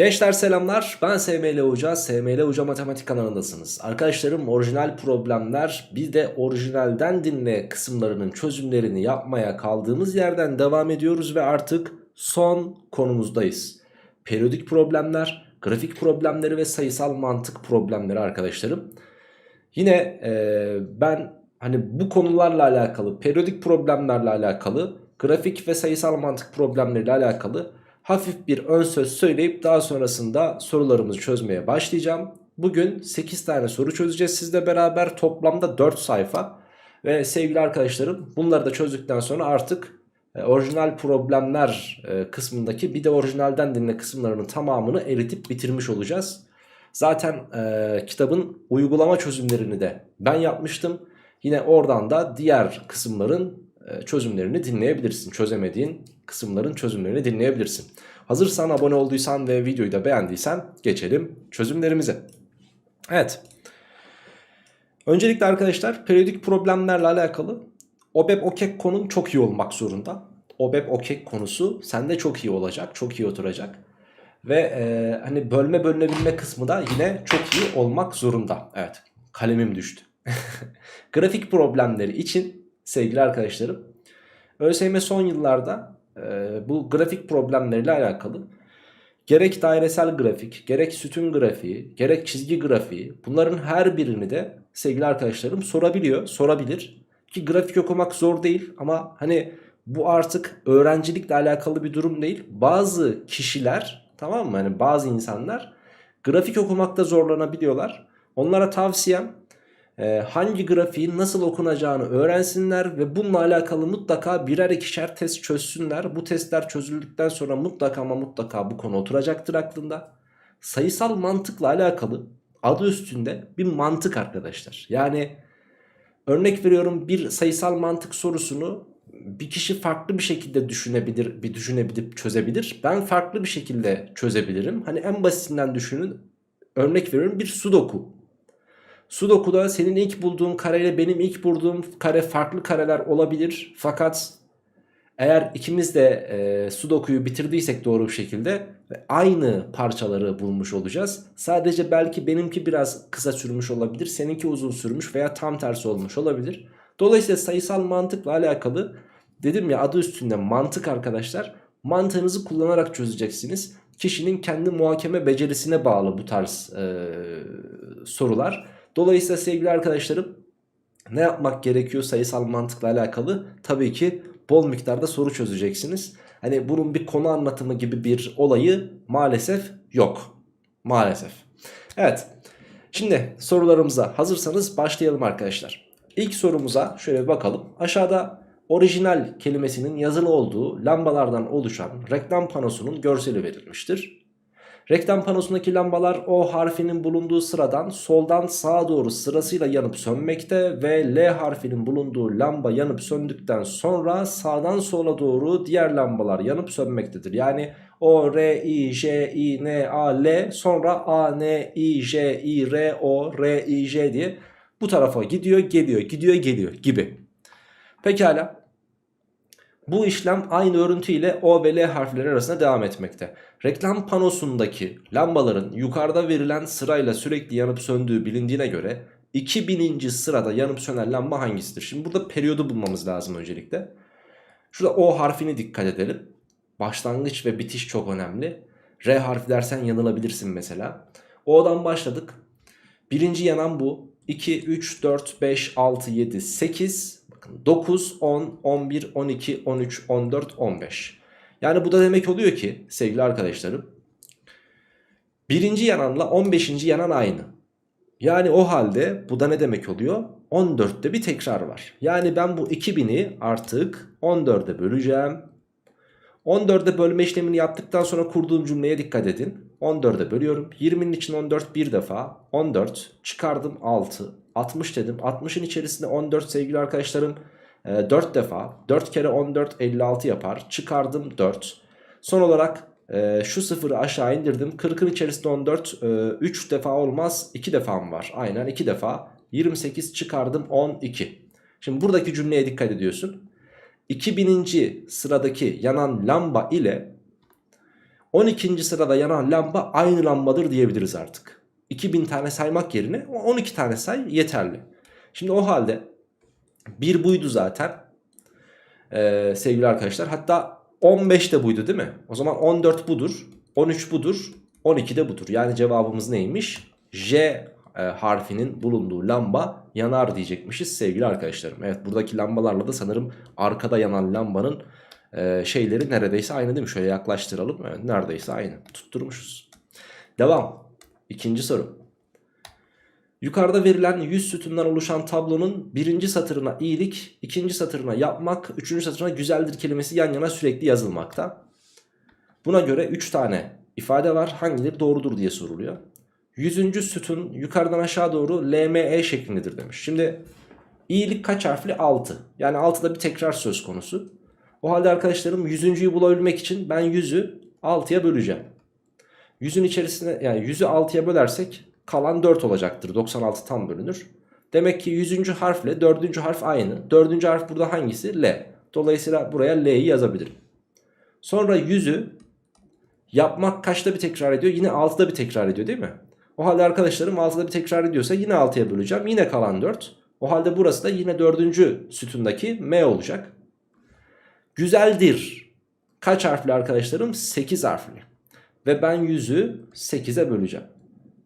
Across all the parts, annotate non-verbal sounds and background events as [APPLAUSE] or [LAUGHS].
Gençler selamlar ben SML Hoca, SML Hoca Matematik kanalındasınız. Arkadaşlarım orijinal problemler bir de orijinalden dinle kısımlarının çözümlerini yapmaya kaldığımız yerden devam ediyoruz ve artık son konumuzdayız. Periyodik problemler, grafik problemleri ve sayısal mantık problemleri arkadaşlarım. Yine e, ben hani bu konularla alakalı, periyodik problemlerle alakalı, grafik ve sayısal mantık problemleriyle alakalı hafif bir ön söz söyleyip daha sonrasında sorularımızı çözmeye başlayacağım. Bugün 8 tane soru çözeceğiz sizle beraber toplamda 4 sayfa. Ve sevgili arkadaşlarım bunları da çözdükten sonra artık e, orijinal problemler e, kısmındaki bir de orijinalden dinle kısımlarının tamamını eritip bitirmiş olacağız. Zaten e, kitabın uygulama çözümlerini de ben yapmıştım. Yine oradan da diğer kısımların çözümlerini dinleyebilirsin. Çözemediğin kısımların çözümlerini dinleyebilirsin. Hazırsan abone olduysan ve videoyu da beğendiysen geçelim çözümlerimize. Evet. Öncelikle arkadaşlar periyodik problemlerle alakalı OBEP OKEK konun çok iyi olmak zorunda. OBEP OKEK konusu sende çok iyi olacak, çok iyi oturacak. Ve e, hani bölme bölünebilme kısmı da yine çok iyi olmak zorunda. Evet kalemim düştü. [LAUGHS] Grafik problemleri için sevgili arkadaşlarım ÖSYM son yıllarda e, bu grafik problemleriyle alakalı gerek dairesel grafik, gerek sütun grafiği, gerek çizgi grafiği bunların her birini de sevgili arkadaşlarım sorabiliyor, sorabilir. Ki grafik okumak zor değil ama hani bu artık öğrencilikle alakalı bir durum değil. Bazı kişiler tamam mı? Hani bazı insanlar grafik okumakta zorlanabiliyorlar. Onlara tavsiyem hangi grafiğin nasıl okunacağını öğrensinler ve bununla alakalı mutlaka birer ikişer test çözsünler. Bu testler çözüldükten sonra mutlaka ama mutlaka bu konu oturacaktır aklında. Sayısal mantıkla alakalı adı üstünde bir mantık arkadaşlar. Yani örnek veriyorum bir sayısal mantık sorusunu bir kişi farklı bir şekilde düşünebilir, bir düşünebilip çözebilir. Ben farklı bir şekilde çözebilirim. Hani en basitinden düşünün. Örnek veriyorum bir sudoku. Sudoku'da senin ilk bulduğun kareyle benim ilk bulduğum kare farklı kareler olabilir. Fakat eğer ikimiz de e, Sudoku'yu bitirdiysek doğru bir şekilde aynı parçaları bulmuş olacağız. Sadece belki benimki biraz kısa sürmüş olabilir. Seninki uzun sürmüş veya tam tersi olmuş olabilir. Dolayısıyla sayısal mantıkla alakalı dedim ya adı üstünde mantık arkadaşlar. Mantığınızı kullanarak çözeceksiniz. Kişinin kendi muhakeme becerisine bağlı bu tarz e, sorular. Dolayısıyla sevgili arkadaşlarım ne yapmak gerekiyor sayısal mantıkla alakalı? Tabii ki bol miktarda soru çözeceksiniz. Hani bunun bir konu anlatımı gibi bir olayı maalesef yok. Maalesef. Evet. Şimdi sorularımıza hazırsanız başlayalım arkadaşlar. İlk sorumuza şöyle bakalım. Aşağıda orijinal kelimesinin yazılı olduğu lambalardan oluşan reklam panosunun görseli verilmiştir. Reklam panosundaki lambalar O harfinin bulunduğu sıradan soldan sağa doğru sırasıyla yanıp sönmekte ve L harfinin bulunduğu lamba yanıp söndükten sonra sağdan sola doğru diğer lambalar yanıp sönmektedir. Yani O, R, I, J, I, N, A, L sonra A, N, I, J, I, R, O, R, I, J diye bu tarafa gidiyor geliyor gidiyor geliyor gibi. Pekala. Bu işlem aynı örüntü ile O ve L harfleri arasında devam etmekte. Reklam panosundaki lambaların yukarıda verilen sırayla sürekli yanıp söndüğü bilindiğine göre 2000. sırada yanıp sönen lamba hangisidir? Şimdi burada periyodu bulmamız lazım öncelikle. Şurada O harfini dikkat edelim. Başlangıç ve bitiş çok önemli. R harfi dersen yanılabilirsin mesela. O'dan başladık. Birinci yanan bu. 2, 3, 4, 5, 6, 7, 8, bakın 9, 10, 11, 12, 13, 14, 15. Yani bu da demek oluyor ki sevgili arkadaşlarım. Birinci yananla 15. yanan aynı. Yani o halde bu da ne demek oluyor? 14'te bir tekrar var. Yani ben bu 2000'i artık 14'e böleceğim. 14'e bölme işlemini yaptıktan sonra kurduğum cümleye dikkat edin. 14'e bölüyorum. 20'nin için 14 bir defa. 14 çıkardım 6. 60 dedim. 60'ın içerisinde 14 sevgili arkadaşlarım 4 defa. 4 kere 14 56 yapar. Çıkardım 4. Son olarak e, şu sıfırı aşağı indirdim. 40'ın içerisinde 14 e, 3 defa olmaz. 2 defam var. Aynen 2 defa. 28 çıkardım 12. Şimdi buradaki cümleye dikkat ediyorsun. 2000. sıradaki yanan lamba ile 12. sırada yanan lamba aynı lambadır diyebiliriz artık. 2000 tane saymak yerine 12 tane say yeterli. Şimdi o halde bir buydu zaten ee, sevgili arkadaşlar. Hatta 15 de buydu değil mi? O zaman 14 budur, 13 budur, 12 de budur. Yani cevabımız neymiş? J e, harfinin bulunduğu lamba yanar diyecekmişiz sevgili arkadaşlarım. Evet buradaki lambalarla da sanırım arkada yanan lambanın e, şeyleri neredeyse aynı değil mi? Şöyle yaklaştıralım. Evet neredeyse aynı. Tutturmuşuz. Devam. İkinci soru. Yukarıda verilen 100 sütundan oluşan tablonun birinci satırına iyilik, ikinci satırına yapmak, üçüncü satırına güzeldir kelimesi yan yana sürekli yazılmakta. Buna göre 3 tane ifade var. Hangileri doğrudur diye soruluyor. Yüzüncü sütun yukarıdan aşağı doğru LME şeklindedir demiş. Şimdi iyilik kaç harfli? 6. Yani 6'da bir tekrar söz konusu. O halde arkadaşlarım yüzüncüyü bulabilmek için ben 100'ü 6'ya böleceğim. 100'ün içerisine yani 100'ü 6'ya bölersek kalan 4 olacaktır. 96 tam bölünür. Demek ki 100. harfle 4. harf aynı. 4. harf burada hangisi? L. Dolayısıyla buraya L'yi yazabilirim. Sonra 100'ü yapmak kaçta bir tekrar ediyor? Yine 6'da bir tekrar ediyor değil mi? O halde arkadaşlarım 6'da bir tekrar ediyorsa yine 6'ya böleceğim. Yine kalan 4. O halde burası da yine 4. sütundaki M olacak. Güzeldir. Kaç harfli arkadaşlarım? 8 harfli. Ve ben 100'ü 8'e böleceğim.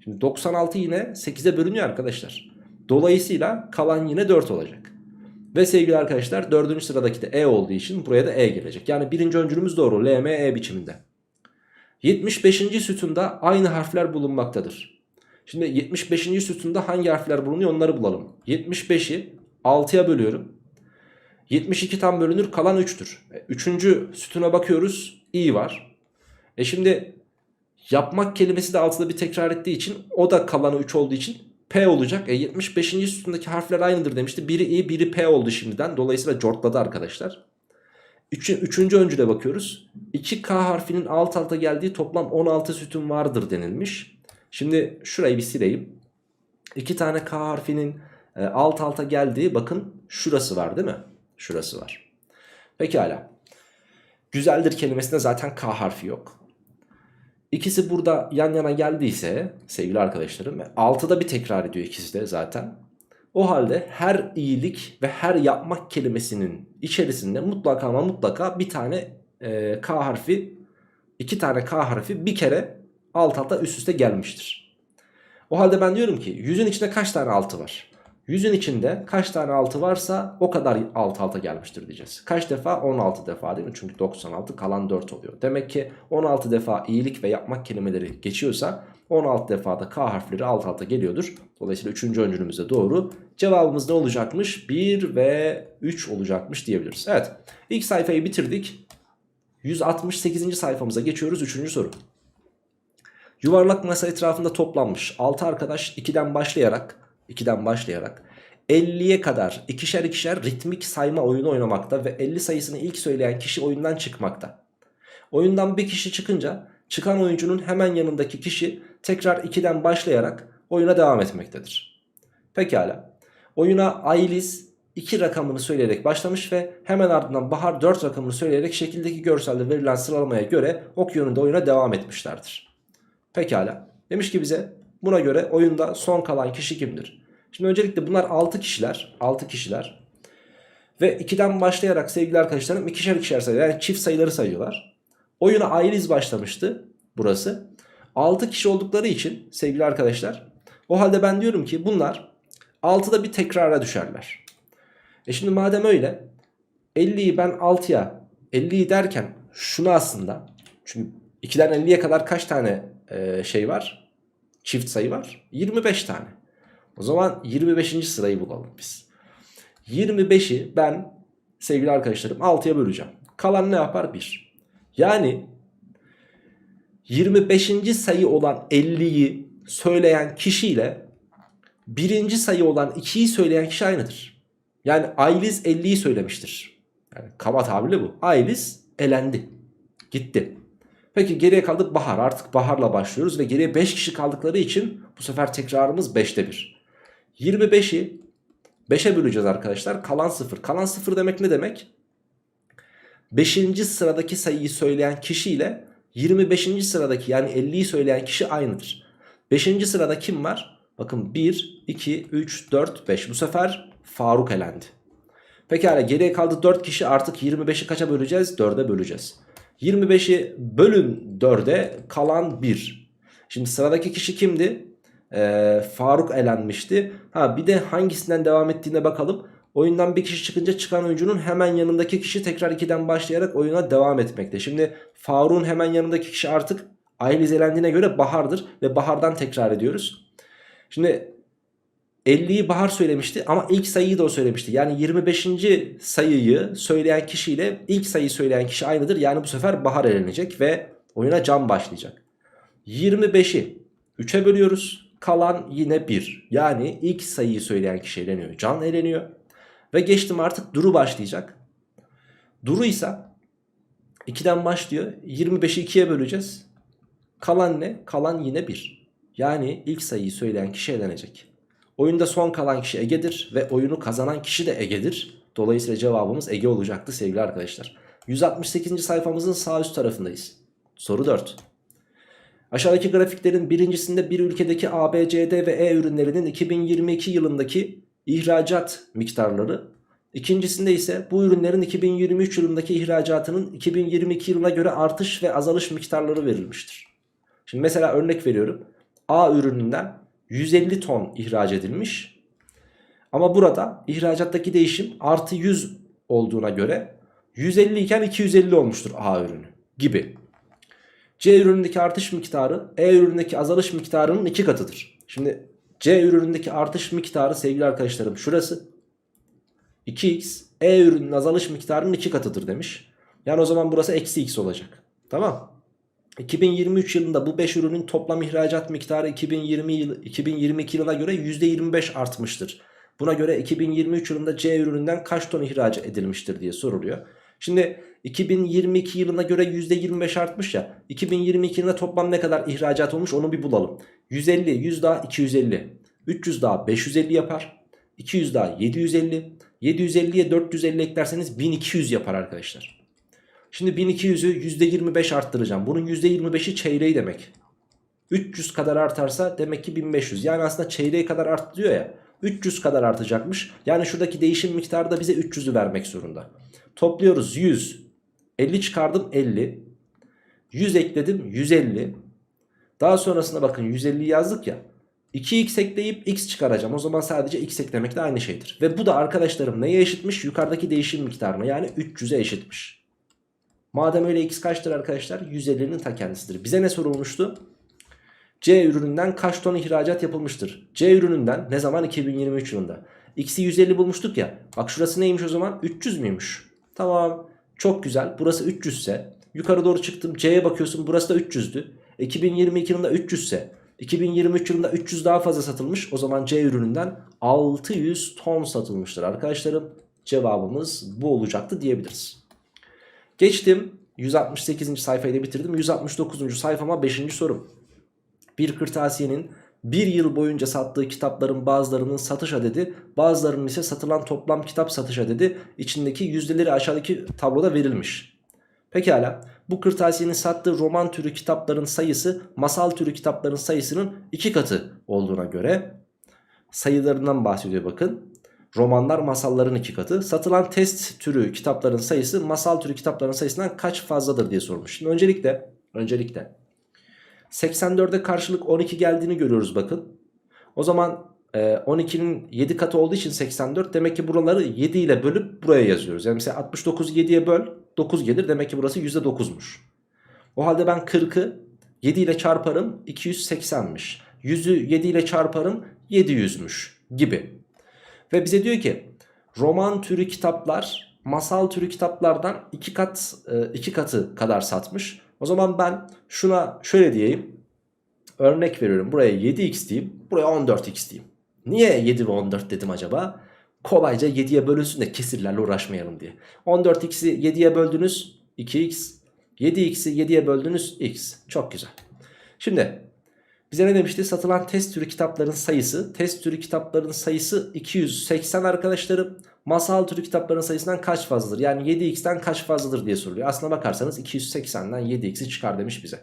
Şimdi 96 yine 8'e bölünüyor arkadaşlar. Dolayısıyla kalan yine 4 olacak. Ve sevgili arkadaşlar 4. sıradaki de E olduğu için buraya da E gelecek. Yani birinci öncülümüz doğru. L, M, E biçiminde. 75. sütunda aynı harfler bulunmaktadır. Şimdi 75. sütunda hangi harfler bulunuyor onları bulalım. 75'i 6'ya bölüyorum. 72 tam bölünür kalan 3'tür. 3. sütuna bakıyoruz. i var. E şimdi yapmak kelimesi de altıda bir tekrar ettiği için o da kalanı 3 olduğu için P olacak. E 75. sütundaki harfler aynıdır demişti. Biri i biri P oldu şimdiden. Dolayısıyla cortladı arkadaşlar. Üç, üçüncü öncüle bakıyoruz. 2K harfinin alt alta geldiği toplam 16 sütun vardır denilmiş. Şimdi şurayı bir sileyim. 2 tane K harfinin e, alt alta geldiği bakın şurası var değil mi? Şurası var. Pekala. Güzeldir kelimesinde zaten K harfi yok. İkisi burada yan yana geldiyse sevgili arkadaşlarım 6'da bir tekrar ediyor ikisi de zaten. O halde her iyilik ve her yapmak kelimesinin içerisinde mutlaka ama mutlaka bir tane e, K harfi iki tane K harfi bir kere alt alta üst üste gelmiştir. O halde ben diyorum ki yüzün içinde kaç tane altı var? Yüzün içinde kaç tane altı varsa o kadar alt alta gelmiştir diyeceğiz. Kaç defa? 16 defa değil mi? Çünkü 96 kalan 4 oluyor. Demek ki 16 defa iyilik ve yapmak kelimeleri geçiyorsa 16 defada K harfleri alt alta geliyordur. Dolayısıyla 3. öncülümüz de doğru. Cevabımız ne olacakmış? 1 ve 3 olacakmış diyebiliriz. Evet ilk sayfayı bitirdik. 168. sayfamıza geçiyoruz. 3. soru. Yuvarlak masa etrafında toplanmış 6 arkadaş 2'den başlayarak 2'den başlayarak 50'ye kadar ikişer ikişer ritmik sayma oyunu oynamakta ve 50 sayısını ilk söyleyen kişi oyundan çıkmakta. Oyundan bir kişi çıkınca çıkan oyuncunun hemen yanındaki kişi tekrar 2'den başlayarak oyuna devam etmektedir. Pekala. Oyuna Ayliz 2 rakamını söyleyerek başlamış ve hemen ardından Bahar 4 rakamını söyleyerek şekildeki görselde verilen sıralamaya göre ok yönünde oyuna devam etmişlerdir. Pekala. Demiş ki bize buna göre oyunda son kalan kişi kimdir? Şimdi öncelikle bunlar 6 kişiler. 6 kişiler. Ve 2'den başlayarak sevgili arkadaşlarım ikişer ikişer sayıyor. Yani çift sayıları sayıyorlar. Oyuna Ayliz başlamıştı burası. 6 kişi oldukları için sevgili arkadaşlar o halde ben diyorum ki bunlar 6'da bir tekrara düşerler. E şimdi madem öyle 50'yi ben 6'ya 50'yi derken şunu aslında çünkü 2'den 50'ye kadar kaç tane e, şey var? Çift sayı var. 25 tane. O zaman 25. sırayı bulalım biz. 25'i ben sevgili arkadaşlarım 6'ya böleceğim. Kalan ne yapar? 1. Yani 25. sayı olan 50'yi söyleyen kişiyle birinci sayı olan 2'yi söyleyen kişi aynıdır. Yani Ayliz 50'yi söylemiştir. Yani kaba tabirle bu. Ayliz elendi. Gitti. Peki geriye kaldık Bahar. Artık Bahar'la başlıyoruz ve geriye 5 kişi kaldıkları için bu sefer tekrarımız 5'te 1. 25'i 5'e böleceğiz arkadaşlar. Kalan 0. Kalan 0 demek ne demek? 5. sıradaki sayıyı söyleyen kişi ile 25. sıradaki yani 50'yi söyleyen kişi aynıdır. 5. sırada kim var? Bakın 1, 2, 3, 4, 5. Bu sefer Faruk elendi. Pekala geriye kaldı 4 kişi artık 25'i kaça böleceğiz? 4'e böleceğiz. 25'i bölün 4'e kalan 1. Şimdi sıradaki kişi kimdi? Ee, Faruk elenmişti. Ha bir de hangisinden devam ettiğine bakalım. Oyundan bir kişi çıkınca çıkan oyuncunun hemen yanındaki kişi tekrar 2'den başlayarak oyuna devam etmekte. Şimdi Faruk'un hemen yanındaki kişi artık Ayliz elendiğine göre Bahar'dır ve Bahar'dan tekrar ediyoruz. Şimdi 50'yi Bahar söylemişti ama ilk sayıyı da o söylemişti. Yani 25. sayıyı söyleyen kişiyle ilk sayıyı söyleyen kişi aynıdır. Yani bu sefer Bahar elenecek ve oyuna Can başlayacak. 25'i 3'e bölüyoruz. Kalan yine 1. Yani ilk sayıyı söyleyen kişi eleniyor. Can eleniyor. Ve geçtim artık Duru başlayacak. Duru ise 2'den başlıyor. 25'i 2'ye böleceğiz. Kalan ne? Kalan yine 1. Yani ilk sayıyı söyleyen kişi elenecek. Oyunda son kalan kişi Ege'dir ve oyunu kazanan kişi de Ege'dir. Dolayısıyla cevabımız Ege olacaktı sevgili arkadaşlar. 168. sayfamızın sağ üst tarafındayız. Soru 4. Aşağıdaki grafiklerin birincisinde bir ülkedeki A, B, C, D ve E ürünlerinin 2022 yılındaki ihracat miktarları, ikincisinde ise bu ürünlerin 2023 yılındaki ihracatının 2022 yılına göre artış ve azalış miktarları verilmiştir. Şimdi mesela örnek veriyorum. A ürününden 150 ton ihraç edilmiş. Ama burada ihracattaki değişim artı 100 olduğuna göre 150 iken 250 olmuştur A ürünü gibi. C ürünündeki artış miktarı E ürünündeki azalış miktarının iki katıdır. Şimdi C ürünündeki artış miktarı sevgili arkadaşlarım şurası. 2x E ürünün azalış miktarının iki katıdır demiş. Yani o zaman burası eksi x olacak. Tamam. 2023 yılında bu 5 ürünün toplam ihracat miktarı 2020 yıl, 2022 yılına göre %25 artmıştır. Buna göre 2023 yılında C ürününden kaç ton ihraç edilmiştir diye soruluyor. Şimdi 2022 yılına göre %25 artmış ya. 2022 yılında toplam ne kadar ihracat olmuş onu bir bulalım. 150, 100 daha 250. 300 daha 550 yapar. 200 daha 750. 750'ye 450 eklerseniz 1200 yapar arkadaşlar. Şimdi 1200'ü %25 arttıracağım. Bunun %25'i çeyreği demek. 300 kadar artarsa demek ki 1500. Yani aslında çeyreği kadar arttı diyor ya. 300 kadar artacakmış. Yani şuradaki değişim miktarı da bize 300'ü vermek zorunda. Topluyoruz 100. 50 çıkardım 50. 100 ekledim 150. Daha sonrasında bakın 150 yazdık ya. 2x ekleyip x çıkaracağım. O zaman sadece x eklemek de aynı şeydir. Ve bu da arkadaşlarım neye eşitmiş? Yukarıdaki değişim miktarına yani 300'e eşitmiş. Madem öyle x kaçtır arkadaşlar? 150'nin ta kendisidir. Bize ne sorulmuştu? C ürününden kaç ton ihracat yapılmıştır? C ürününden ne zaman? 2023 yılında. X'i 150 bulmuştuk ya. Bak şurası neymiş o zaman? 300 müymüş? Tamam. Çok güzel. Burası 300 ise yukarı doğru çıktım. C'ye bakıyorsun. Burası da 300'dü. 2022 yılında 300 ise 2023 yılında 300 daha fazla satılmış. O zaman C ürününden 600 ton satılmıştır arkadaşlarım. Cevabımız bu olacaktı diyebiliriz. Geçtim 168. sayfayı da bitirdim. 169. sayfama 5. sorum. Bir kırtasiyenin bir yıl boyunca sattığı kitapların bazılarının satış adedi bazılarının ise satılan toplam kitap satış adedi içindeki yüzdeleri aşağıdaki tabloda verilmiş. Pekala bu kırtasiyenin sattığı roman türü kitapların sayısı masal türü kitapların sayısının iki katı olduğuna göre sayılarından bahsediyor bakın. Romanlar masalların iki katı. Satılan test türü kitapların sayısı masal türü kitapların sayısından kaç fazladır diye sormuş. Şimdi öncelikle öncelikle 84'e karşılık 12 geldiğini görüyoruz bakın. O zaman 12'nin 7 katı olduğu için 84 demek ki buraları 7 ile bölüp buraya yazıyoruz. Yani mesela 69 7'ye böl 9 gelir demek ki burası %9'muş. O halde ben 40'ı 7 ile çarparım 280'miş. 100'ü 7 ile çarparım 700'müş gibi. Ve bize diyor ki roman türü kitaplar masal türü kitaplardan 2 kat 2 katı kadar satmış. O zaman ben şuna şöyle diyeyim. Örnek veriyorum. Buraya 7x diyeyim. Buraya 14x diyeyim. Niye 7 ve 14 dedim acaba? Kolayca 7'ye bölünsün de kesirlerle uğraşmayalım diye. 14x'i 7'ye böldünüz 2x. 7x'i 7'ye böldünüz x. Çok güzel. Şimdi Bize ne demişti? Satılan test türü kitapların sayısı. Test türü kitapların sayısı 280 arkadaşlarım. Masal türü kitapların sayısından kaç fazladır? Yani 7x'ten kaç fazladır diye soruluyor. Aslına bakarsanız 280'den 7x'i çıkar demiş bize.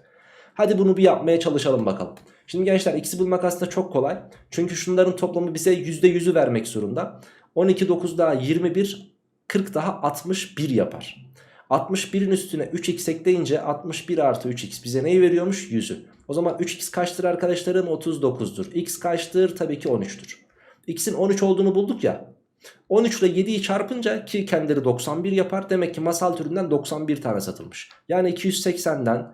Hadi bunu bir yapmaya çalışalım bakalım. Şimdi gençler x'i bulmak aslında çok kolay. Çünkü şunların toplamı bize %100'ü vermek zorunda. 12 9 daha 21 40 daha 61 yapar. 61'in üstüne 3x ekleyince 61 artı 3x bize neyi veriyormuş? 100'ü. O zaman 3x kaçtır arkadaşlarım? 39'dur. x kaçtır? Tabii ki 13'tür. x'in 13 olduğunu bulduk ya. 13 ile 7'yi çarpınca ki kendileri 91 yapar. Demek ki masal türünden 91 tane satılmış. Yani 280'den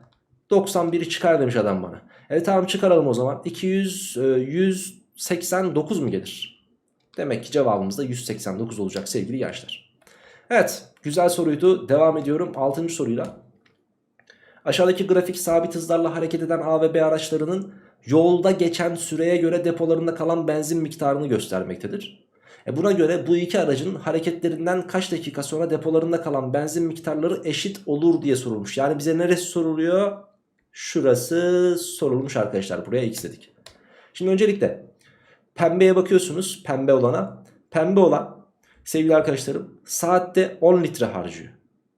91'i çıkar demiş adam bana. Evet tamam çıkaralım o zaman. 200, e, 189 mu gelir? Demek ki cevabımız da 189 olacak sevgili gençler. Evet güzel soruydu. Devam ediyorum 6. soruyla. Aşağıdaki grafik sabit hızlarla hareket eden A ve B araçlarının yolda geçen süreye göre depolarında kalan benzin miktarını göstermektedir. E buna göre bu iki aracın hareketlerinden kaç dakika sonra depolarında kalan benzin miktarları eşit olur diye sorulmuş. Yani bize neresi soruluyor? Şurası sorulmuş arkadaşlar. Buraya x dedik. Şimdi öncelikle pembeye bakıyorsunuz. Pembe olana. Pembe olan sevgili arkadaşlarım saatte 10 litre harcıyor.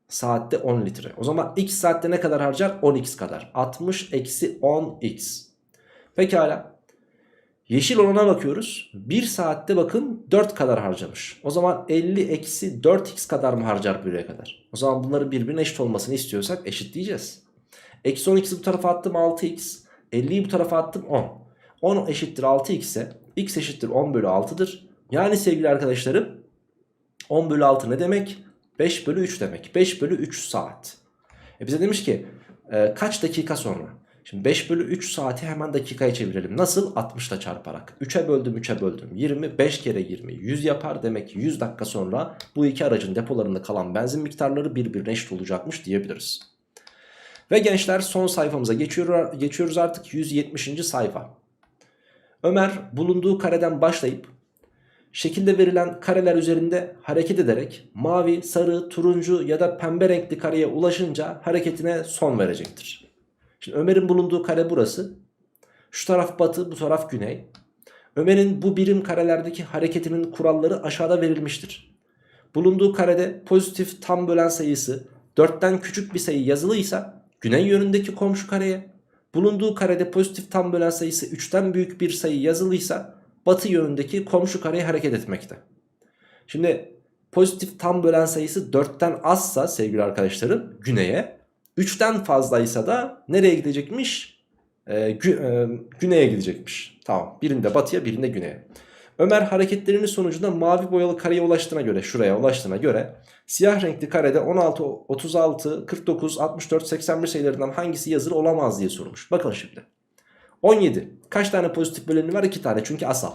Saatte 10 litre. O zaman x saatte ne kadar harcar? 10x kadar. 60 eksi 10x. Pekala. Yeşil olana bakıyoruz. 1 saatte bakın 4 kadar harcamış. O zaman 50 eksi 4x kadar mı harcar buraya kadar? O zaman bunların birbirine eşit olmasını istiyorsak eşit diyeceğiz. Eksi 12'si bu tarafa attım 6x. 50'yi bu tarafa attım 10. 10 eşittir 6x ise x eşittir 10 bölü 6'dır. Yani sevgili arkadaşlarım 10 bölü 6 ne demek? 5 bölü 3 demek. 5 bölü 3 saat. E bize demiş ki e, kaç dakika sonra? Şimdi 5 bölü 3 saati hemen dakikaya çevirelim. Nasıl? 60 ile çarparak. 3'e böldüm 3'e böldüm. 20 5 kere 20 100 yapar. Demek ki 100 dakika sonra bu iki aracın depolarında kalan benzin miktarları birbirine eşit olacakmış diyebiliriz. Ve gençler son sayfamıza geçiyor, geçiyoruz artık 170. sayfa. Ömer bulunduğu kareden başlayıp şekilde verilen kareler üzerinde hareket ederek mavi, sarı, turuncu ya da pembe renkli kareye ulaşınca hareketine son verecektir. Şimdi Ömer'in bulunduğu kare burası. Şu taraf batı, bu taraf güney. Ömer'in bu birim karelerdeki hareketinin kuralları aşağıda verilmiştir. Bulunduğu karede pozitif tam bölen sayısı 4'ten küçük bir sayı yazılıysa güney yönündeki komşu kareye, bulunduğu karede pozitif tam bölen sayısı 3'ten büyük bir sayı yazılıysa batı yönündeki komşu kareye hareket etmekte. Şimdi pozitif tam bölen sayısı 4'ten azsa sevgili arkadaşlarım güneye, 3'ten fazlaysa da nereye gidecekmiş? Ee, gü e, güneye gidecekmiş. Tamam birinde batıya birinde güneye. Ömer hareketlerinin sonucunda mavi boyalı kareye ulaştığına göre şuraya ulaştığına göre siyah renkli karede 16, 36, 49, 64, 81 sayılarından hangisi yazılı olamaz diye sormuş. Bakın şimdi. 17. Kaç tane pozitif böleni var? 2 tane çünkü asal.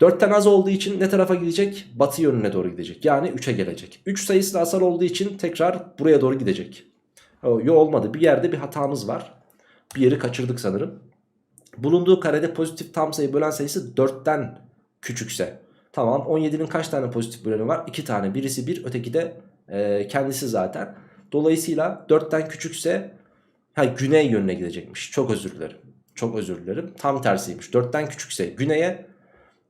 4'ten az olduğu için ne tarafa gidecek? Batı yönüne doğru gidecek. Yani 3'e gelecek. 3 sayısı da asal olduğu için tekrar buraya doğru gidecek. Yo olmadı. Bir yerde bir hatamız var. Bir yeri kaçırdık sanırım. Bulunduğu karede pozitif tam sayı bölen sayısı 4'ten küçükse. Tamam 17'nin kaç tane pozitif böleni var? 2 tane. Birisi 1 öteki de e, kendisi zaten. Dolayısıyla 4'ten küçükse ha, güney yönüne gidecekmiş. Çok özür dilerim. Çok özür dilerim. Tam tersiymiş. 4'ten küçükse güneye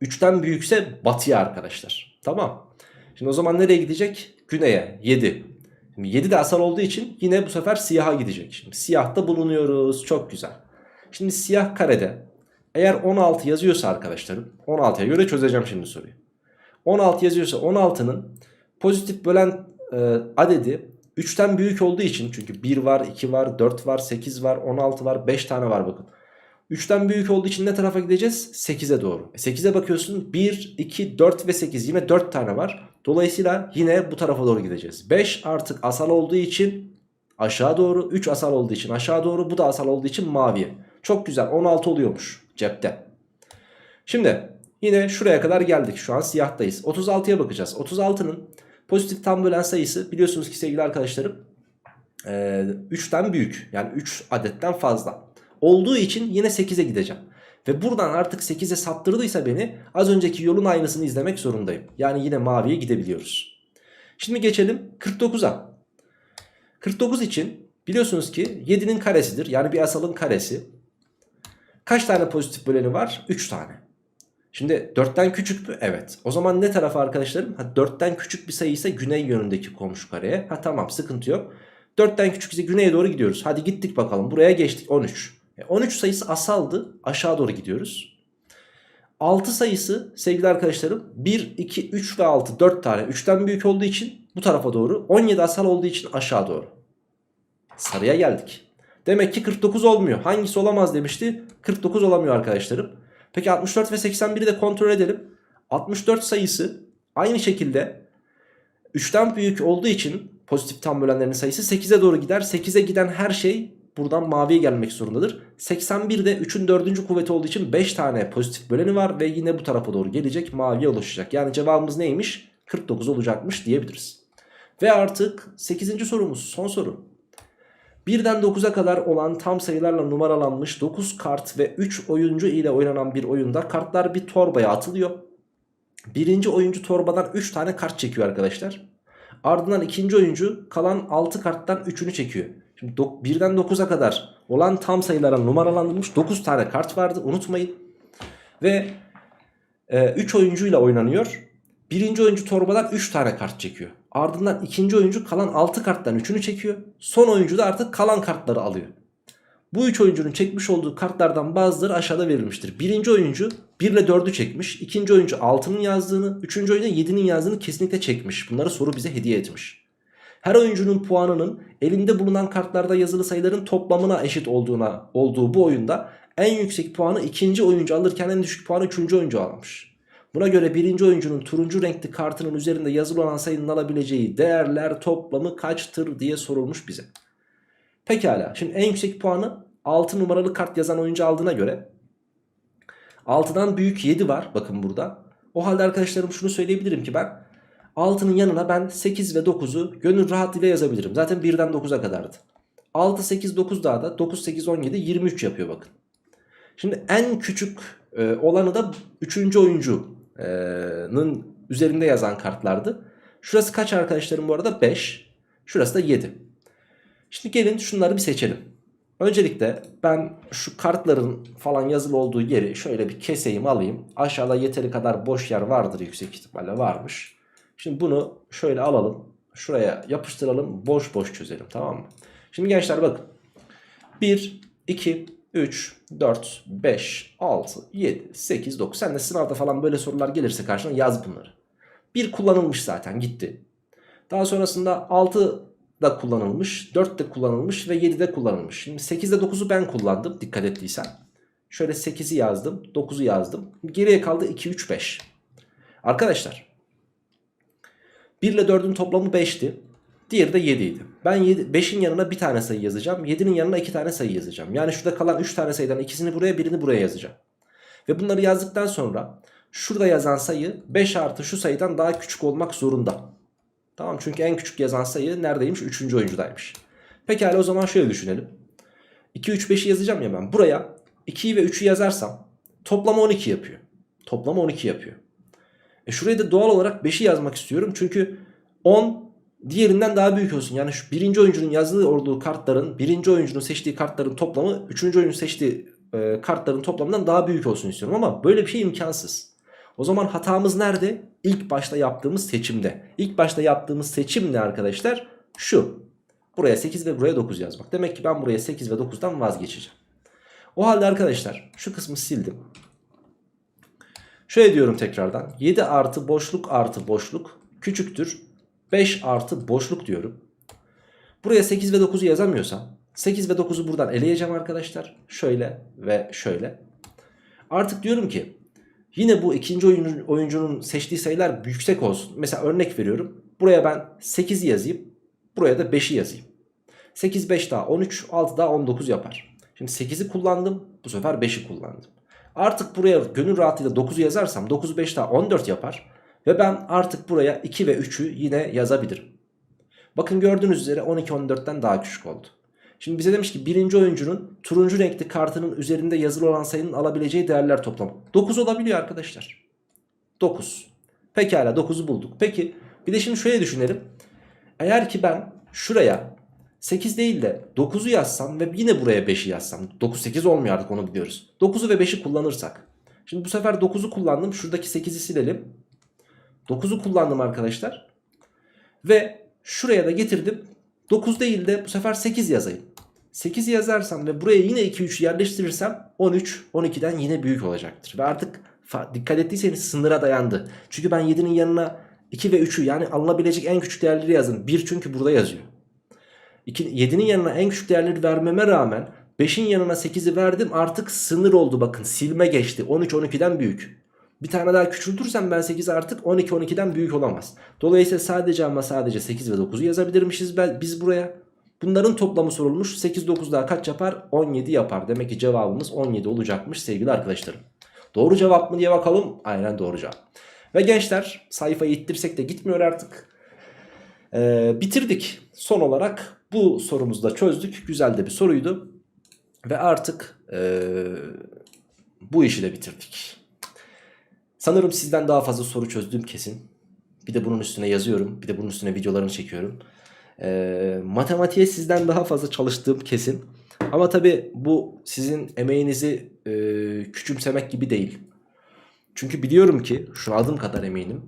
3'ten büyükse batıya arkadaşlar. Tamam. Şimdi o zaman nereye gidecek? Güneye 7. Şimdi 7 de asal olduğu için yine bu sefer siyaha gidecek. Şimdi siyahta bulunuyoruz. Çok güzel. Şimdi siyah karede eğer 16 yazıyorsa arkadaşlarım 16'ya göre çözeceğim şimdi soruyu. 16 yazıyorsa 16'nın pozitif bölen e, adedi 3'ten büyük olduğu için çünkü 1 var, 2 var, 4 var, 8 var, 16 var, 5 tane var bakın. 3'ten büyük olduğu için ne tarafa gideceğiz? 8'e doğru. E 8'e bakıyorsun 1, 2, 4 ve 8 yine 4 tane var. Dolayısıyla yine bu tarafa doğru gideceğiz. 5 artık asal olduğu için aşağı doğru. 3 asal olduğu için aşağı doğru. Bu da asal olduğu için maviye. Çok güzel 16 oluyormuş cepte. Şimdi yine şuraya kadar geldik. Şu an siyahtayız. 36'ya bakacağız. 36'nın pozitif tam bölen sayısı biliyorsunuz ki sevgili arkadaşlarım 3'ten büyük. Yani 3 adetten fazla. Olduğu için yine 8'e gideceğim. Ve buradan artık 8'e saptırdıysa beni az önceki yolun aynısını izlemek zorundayım. Yani yine maviye gidebiliyoruz. Şimdi geçelim 49'a. 49 için biliyorsunuz ki 7'nin karesidir. Yani bir asalın karesi. Kaç tane pozitif böleni var? 3 tane. Şimdi 4'ten küçük mü? Evet. O zaman ne tarafı arkadaşlarım? Ha, 4'ten küçük bir sayı ise güney yönündeki komşu kareye. Ha tamam sıkıntı yok. 4'ten küçük ise güneye doğru gidiyoruz. Hadi gittik bakalım. Buraya geçtik 13. E, 13 sayısı asaldı. Aşağı doğru gidiyoruz. 6 sayısı sevgili arkadaşlarım 1, 2, 3 ve 6 4 tane 3'ten büyük olduğu için bu tarafa doğru 17 asal olduğu için aşağı doğru. Sarıya geldik. Demek ki 49 olmuyor. Hangisi olamaz demişti? 49 olamıyor arkadaşlarım. Peki 64 ve 81'i de kontrol edelim. 64 sayısı aynı şekilde 3'ten büyük olduğu için pozitif tam bölenlerin sayısı 8'e doğru gider. 8'e giden her şey buradan maviye gelmek zorundadır. 81 de 3'ün 4. kuvveti olduğu için 5 tane pozitif böleni var ve yine bu tarafa doğru gelecek maviye ulaşacak. Yani cevabımız neymiş? 49 olacakmış diyebiliriz. Ve artık 8. sorumuz son soru. 1'den 9'a kadar olan tam sayılarla numaralanmış 9 kart ve 3 oyuncu ile oynanan bir oyunda kartlar bir torbaya atılıyor. Birinci oyuncu torbadan 3 tane kart çekiyor arkadaşlar. Ardından ikinci oyuncu kalan 6 karttan 3'ünü çekiyor. Şimdi 1'den 9'a kadar olan tam sayılara numaralandırılmış 9 tane kart vardı unutmayın. Ve 3 oyuncuyla oynanıyor. Birinci oyuncu torbadan 3 tane kart çekiyor. Ardından ikinci oyuncu kalan 6 karttan 3'ünü çekiyor. Son oyuncu da artık kalan kartları alıyor. Bu 3 oyuncunun çekmiş olduğu kartlardan bazıları aşağıda verilmiştir. Birinci oyuncu 1 ile 4'ü çekmiş. ikinci oyuncu 6'nın yazdığını, üçüncü oyuncu 7'nin yazdığını kesinlikle çekmiş. Bunları soru bize hediye etmiş. Her oyuncunun puanının elinde bulunan kartlarda yazılı sayıların toplamına eşit olduğuna olduğu bu oyunda en yüksek puanı ikinci oyuncu alırken en düşük puanı üçüncü oyuncu almış. Buna göre birinci oyuncunun turuncu renkli kartının üzerinde yazılı olan sayının alabileceği değerler toplamı kaçtır diye sorulmuş bize. Pekala şimdi en yüksek puanı 6 numaralı kart yazan oyuncu aldığına göre 6'dan büyük 7 var bakın burada. O halde arkadaşlarım şunu söyleyebilirim ki ben 6'nın yanına ben 8 ve 9'u gönül rahatlığıyla yazabilirim. Zaten 1'den 9'a kadardı. 6, 8, 9 daha da 9, 8, 17, 23 yapıyor bakın. Şimdi en küçük e, olanı da 3. oyuncunun üzerinde yazan kartlardı. Şurası kaç arkadaşlarım bu arada? 5. Şurası da 7. Şimdi gelin şunları bir seçelim. Öncelikle ben şu kartların falan yazılı olduğu yeri şöyle bir keseyim alayım. Aşağıda yeteri kadar boş yer vardır yüksek ihtimalle varmış. Şimdi bunu şöyle alalım. Şuraya yapıştıralım. Boş boş çözelim tamam mı? Şimdi gençler bakın. 1, 2, 3, 4, 5, 6, 7, 8, 9. Sen de sınavda falan böyle sorular gelirse karşına yaz bunları. 1 kullanılmış zaten gitti. Daha sonrasında 6 da kullanılmış, 4 de kullanılmış ve 7 de kullanılmış. Şimdi 8 ile 9'u ben kullandım dikkat ettiysen. Şöyle 8'i yazdım, 9'u yazdım. Geriye kaldı 2, 3, 5. Arkadaşlar 1 ile 4'ün toplamı 5'ti. Diğeri de 7 idi. Ben 5'in yanına bir tane sayı yazacağım. 7'nin yanına 2 tane sayı yazacağım. Yani şurada kalan 3 tane sayıdan ikisini buraya birini buraya yazacağım. Ve bunları yazdıktan sonra şurada yazan sayı 5 artı şu sayıdan daha küçük olmak zorunda. Tamam çünkü en küçük yazan sayı neredeymiş? 3. oyuncudaymış. Pekala o zaman şöyle düşünelim. 2, 3, 5'i yazacağım ya ben. Buraya 2'yi ve 3'ü yazarsam toplamı 12 yapıyor. Toplamı 12 yapıyor. E şuraya da doğal olarak 5'i yazmak istiyorum. Çünkü 10 diğerinden daha büyük olsun. Yani şu birinci oyuncunun yazdığı olduğu kartların, birinci oyuncunun seçtiği kartların toplamı, üçüncü oyuncunun seçtiği e, kartların toplamından daha büyük olsun istiyorum. Ama böyle bir şey imkansız. O zaman hatamız nerede? İlk başta yaptığımız seçimde. İlk başta yaptığımız seçim ne arkadaşlar? Şu. Buraya 8 ve buraya 9 yazmak. Demek ki ben buraya 8 ve 9'dan vazgeçeceğim. O halde arkadaşlar şu kısmı sildim. Şöyle diyorum tekrardan. 7 artı boşluk artı boşluk küçüktür. 5 artı boşluk diyorum. Buraya 8 ve 9'u yazamıyorsam 8 ve 9'u buradan eleyeceğim arkadaşlar. Şöyle ve şöyle. Artık diyorum ki yine bu ikinci oyuncu, oyuncunun seçtiği sayılar yüksek olsun. Mesela örnek veriyorum. Buraya ben 8'i yazayım. Buraya da 5'i yazayım. 8 5 daha 13 6 daha 19 yapar. Şimdi 8'i kullandım. Bu sefer 5'i kullandım. Artık buraya gönül rahatlığıyla 9'u yazarsam 9'u 5 daha 14 yapar. Ve ben artık buraya 2 ve 3'ü yine yazabilirim. Bakın gördüğünüz üzere 12 14'ten daha küçük oldu. Şimdi bize demiş ki birinci oyuncunun turuncu renkli kartının üzerinde yazılı olan sayının alabileceği değerler toplamı. 9 olabiliyor arkadaşlar. 9. Pekala 9'u bulduk. Peki bir de şimdi şöyle düşünelim. Eğer ki ben şuraya 8 değil de 9'u yazsam ve yine buraya 5'i yazsam. 9 8 olmuyor artık onu biliyoruz. 9'u ve 5'i kullanırsak. Şimdi bu sefer 9'u kullandım. Şuradaki 8'i silelim. 9'u kullandım arkadaşlar. Ve şuraya da getirdim. 9 değil de bu sefer 8 yazayım. 8 yazarsam ve buraya yine 2 3 yerleştirirsem 13 12'den yine büyük olacaktır. Ve artık dikkat ettiyseniz sınıra dayandı. Çünkü ben 7'nin yanına 2 ve 3'ü yani alınabilecek en küçük değerleri yazdım. 1 çünkü burada yazıyor. 7'nin yanına en küçük değerleri vermeme rağmen 5'in yanına 8'i verdim artık sınır oldu bakın silme geçti 13 12'den büyük. Bir tane daha küçültürsem ben 8 artık 12 12'den büyük olamaz. Dolayısıyla sadece ama sadece 8 ve 9'u yazabilirmişiz biz buraya. Bunların toplamı sorulmuş. 8 9 daha kaç yapar? 17 yapar. Demek ki cevabımız 17 olacakmış sevgili arkadaşlarım. Doğru cevap mı diye bakalım. Aynen doğru cevap. Ve gençler sayfayı ittirsek de gitmiyor artık. Ee, bitirdik. Son olarak bu sorumuzu da çözdük. Güzel de bir soruydu. Ve artık ee, bu işi de bitirdik. Sanırım sizden daha fazla soru çözdüğüm kesin. Bir de bunun üstüne yazıyorum. Bir de bunun üstüne videolarını çekiyorum. Ee, matematiğe sizden daha fazla çalıştığım kesin. Ama tabi bu sizin emeğinizi e, küçümsemek gibi değil. Çünkü biliyorum ki şuna adım kadar eminim.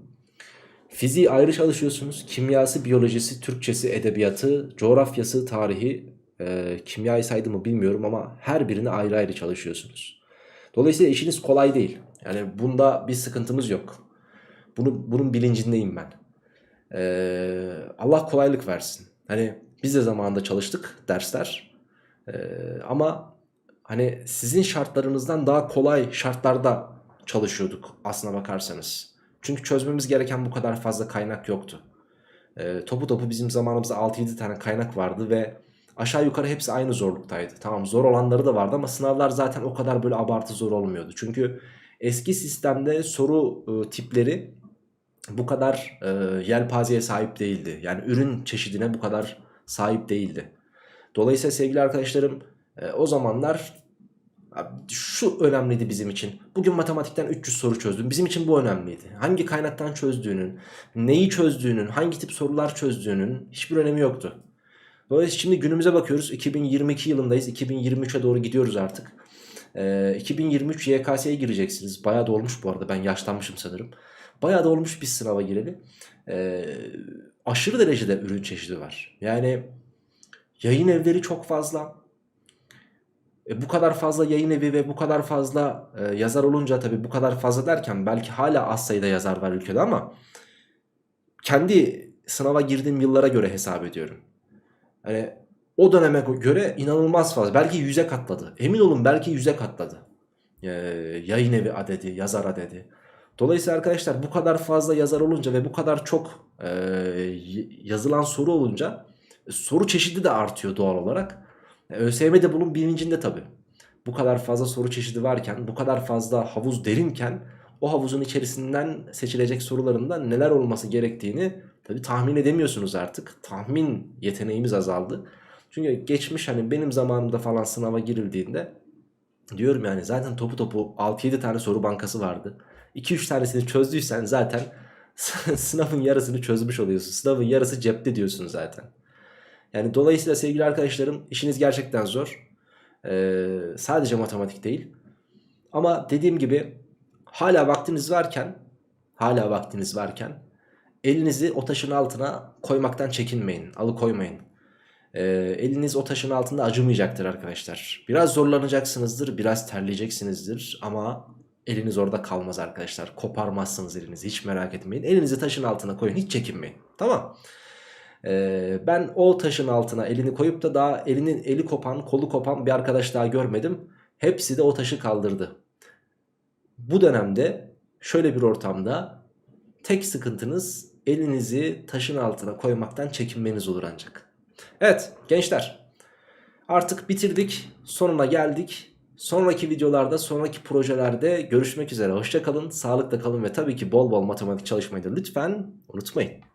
Fiziği ayrı çalışıyorsunuz. Kimyası, biyolojisi, Türkçesi, edebiyatı, coğrafyası, tarihi, e, kimyayı saydı mı bilmiyorum ama her birini ayrı ayrı çalışıyorsunuz. Dolayısıyla işiniz kolay değil. Yani bunda bir sıkıntımız yok. Bunu, bunun bilincindeyim ben. Ee, Allah kolaylık versin. Hani biz de zamanında çalıştık dersler. Ee, ama hani sizin şartlarınızdan daha kolay şartlarda çalışıyorduk aslına bakarsanız. Çünkü çözmemiz gereken bu kadar fazla kaynak yoktu. Ee, topu topu bizim zamanımızda 6-7 tane kaynak vardı ve aşağı yukarı hepsi aynı zorluktaydı. Tamam zor olanları da vardı ama sınavlar zaten o kadar böyle abartı zor olmuyordu. Çünkü eski sistemde soru e, tipleri bu kadar e, yelpazeye sahip değildi. Yani ürün çeşidine bu kadar sahip değildi. Dolayısıyla sevgili arkadaşlarım e, o zamanlar abi şu önemliydi bizim için. Bugün matematikten 300 soru çözdüm. Bizim için bu önemliydi. Hangi kaynaktan çözdüğünün, neyi çözdüğünün, hangi tip sorular çözdüğünün hiçbir önemi yoktu. Dolayısıyla şimdi günümüze bakıyoruz. 2022 yılındayız. 2023'e doğru gidiyoruz artık. E, 2023 YKS'ye gireceksiniz. Bayağı da olmuş bu arada. Ben yaşlanmışım sanırım. Bayağı da olmuş bir sınava gireli. Ee, aşırı derecede ürün çeşidi var. Yani yayın evleri çok fazla. E, bu kadar fazla yayın evi ve bu kadar fazla e, yazar olunca tabii bu kadar fazla derken belki hala az sayıda yazar var ülkede ama kendi sınava girdiğim yıllara göre hesap ediyorum. Hani o döneme göre inanılmaz fazla. Belki yüze katladı. Emin olun belki yüze katladı. Ee, yayın evi adedi, yazar adedi. Dolayısıyla arkadaşlar bu kadar fazla yazar olunca ve bu kadar çok e, yazılan soru olunca e, soru çeşidi de artıyor doğal olarak. E, ÖSYM de bunun bilincinde tabi. Bu kadar fazla soru çeşidi varken, bu kadar fazla havuz derinken o havuzun içerisinden seçilecek sorularında neler olması gerektiğini tabi tahmin edemiyorsunuz artık. Tahmin yeteneğimiz azaldı. Çünkü geçmiş hani benim zamanımda falan sınava girildiğinde diyorum yani zaten topu topu 6-7 tane soru bankası vardı. 2-3 tanesini çözdüysen zaten [LAUGHS] sınavın yarısını çözmüş oluyorsun. Sınavın yarısı cepte diyorsun zaten. Yani dolayısıyla sevgili arkadaşlarım işiniz gerçekten zor. Ee, sadece matematik değil. Ama dediğim gibi hala vaktiniz varken hala vaktiniz varken elinizi o taşın altına koymaktan çekinmeyin. Alıkoymayın. Ee, eliniz o taşın altında acımayacaktır arkadaşlar. Biraz zorlanacaksınızdır, biraz terleyeceksinizdir ama eliniz orada kalmaz arkadaşlar. Koparmazsınız elinizi hiç merak etmeyin. Elinizi taşın altına koyun hiç çekinmeyin. Tamam. Ee, ben o taşın altına elini koyup da daha elinin eli kopan, kolu kopan bir arkadaş daha görmedim. Hepsi de o taşı kaldırdı. Bu dönemde şöyle bir ortamda tek sıkıntınız elinizi taşın altına koymaktan çekinmeniz olur ancak. Evet gençler artık bitirdik sonuna geldik. Sonraki videolarda sonraki projelerde görüşmek üzere. Hoşçakalın, sağlıkla kalın ve tabii ki bol bol matematik çalışmayı da lütfen unutmayın.